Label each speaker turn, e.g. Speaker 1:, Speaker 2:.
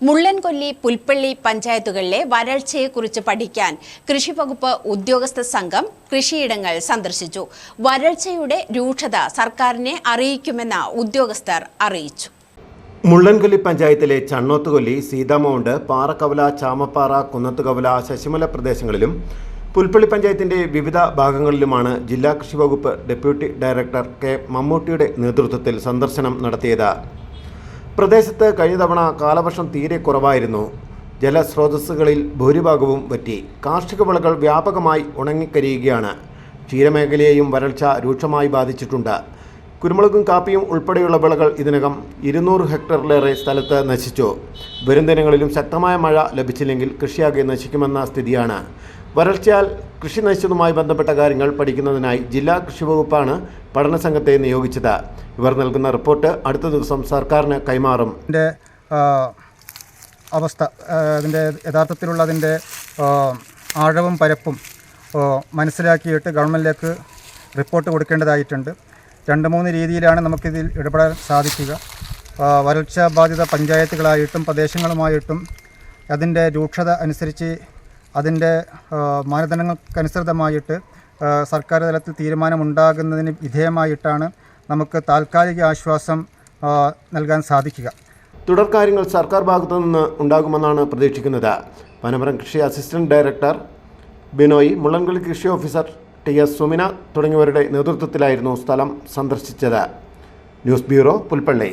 Speaker 1: മുള്ളൻകൊല്ലി പുൽപ്പള്ളി പഞ്ചായത്തുകളിലെ വരൾച്ചയെക്കുറിച്ച് പഠിക്കാൻ കൃഷിവകുപ്പ് ഉദ്യോഗസ്ഥ സംഘം കൃഷിയിടങ്ങൾ സന്ദർശിച്ചു. വരൾച്ചയുടെ രൂക്ഷത സർക്കാരിനെ അറിയിക്കുമെന്ന് ഉദ്യോഗസ്ഥർ അറിയിച്ചു.
Speaker 2: മുള്ളൻകൊല്ലി പഞ്ചായത്തിലെ ചണ്ണോത്തുകൊല്ലി സീതാമൗണ്ട് പാറക്കവല ചാമപ്പാറ കുന്നത്തുകവല ശശിമല പ്രദേശങ്ങളിലും പുൽപ്പള്ളി പഞ്ചായത്തിന്റെ വിവിധ ഭാഗങ്ങളിലുമാണ് ജില്ലാ കൃഷി വകുപ്പ് ഡെപ്യൂട്ടി ഡയറക്ടർ കെ മമ്മൂട്ടിയുടെ നേതൃത്വത്തിൽ സന്ദർശനം നടത്തിയത്. പ്രദേശത്ത് കഴിഞ്ഞ തവണ കാലവർഷം തീരെ കുറവായിരുന്നു. ജലസ്രോതസ്സുകളിൽ ഭൂരിഭാഗവും വറ്റി. കാർഷിക വിളകൾ വ്യാപകമായി ഉണങ്ങിക്കരിയുകയാണ്. ക്ഷീരമേഖലയെയും വരൾച്ച രൂക്ഷമായി ബാധിച്ചിട്ടുണ്ട്. കുരുമുളകും കാപ്പിയും ഉൾപ്പെടെയുള്ള വിളകൾ ഇതിനകം ഇരുന്നൂറ് ഹെക്ടറിലേറെ സ്ഥലത്ത് നശിച്ചു. വരും ദിനങ്ങളിലും ശക്തമായ മഴ ലഭിച്ചില്ലെങ്കിൽ കൃഷിയാകെ നശിക്കുമെന്ന സ്ഥിതിയാണ്. വരൾച്ചയാൽ കൃഷി നശിച്ചതുമായി ബന്ധപ്പെട്ട കാര്യങ്ങൾ പഠിക്കുന്നതിനായി ജില്ലാ കൃഷി വകുപ്പാണ് പഠന സംഘത്തെ നിയോഗിച്ചത്. ഇവർ നൽകുന്ന റിപ്പോർട്ട് അടുത്ത ദിവസം സർക്കാരിന് കൈമാറും.
Speaker 3: അവസ്ഥ അതിന്റെ യഥാർത്ഥത്തിലുള്ള അതിന്റെ ആഴവും പരപ്പും മനസ്സിലാക്കിയിട്ട് ഗവൺമെന്റിലേക്ക് റിപ്പോർട്ട് കൊടുക്കേണ്ടതായിട്ടുണ്ട്. രണ്ട് മൂന്ന് രീതിയിലാണ് നമുക്കിതിൽ ഇടപെടാൻ സാധിക്കുക. വരൾച്ച ബാധിത പഞ്ചായത്തുകളായിട്ടും പ്രദേശങ്ങളുമായിട്ടും അതിന്റെ രൂക്ഷത അനുസരിച്ച് അതിന്റെ മാനദണ്ഡങ്ങൾക്കനുസൃതമായിട്ട് സർക്കാർ തലത്തിൽ തീരുമാനമുണ്ടാകുന്നതിന് വിധേയമായിട്ടാണ് നമുക്ക് താൽക്കാലിക ആശ്വാസം നൽകാൻ സാധിക്കുക.
Speaker 2: തുടർ കാര്യങ്ങൾ സർക്കാർ ഭാഗത്തു നിന്ന് ഉണ്ടാകുമെന്നാണ് പ്രതീക്ഷിക്കുന്നത്. പനമരം കൃഷി അസിസ്റ്റന്റ് ഡയറക്ടർ ബിനോയ് മുള്ളൻകുളി കൃഷി ഓഫീസർ ടി എസ് സുമിന തുടങ്ങിയവരുടെ നേതൃത്വത്തിലായിരുന്നു സ്ഥലം സന്ദർശിച്ചത്. News bureau Pulpally.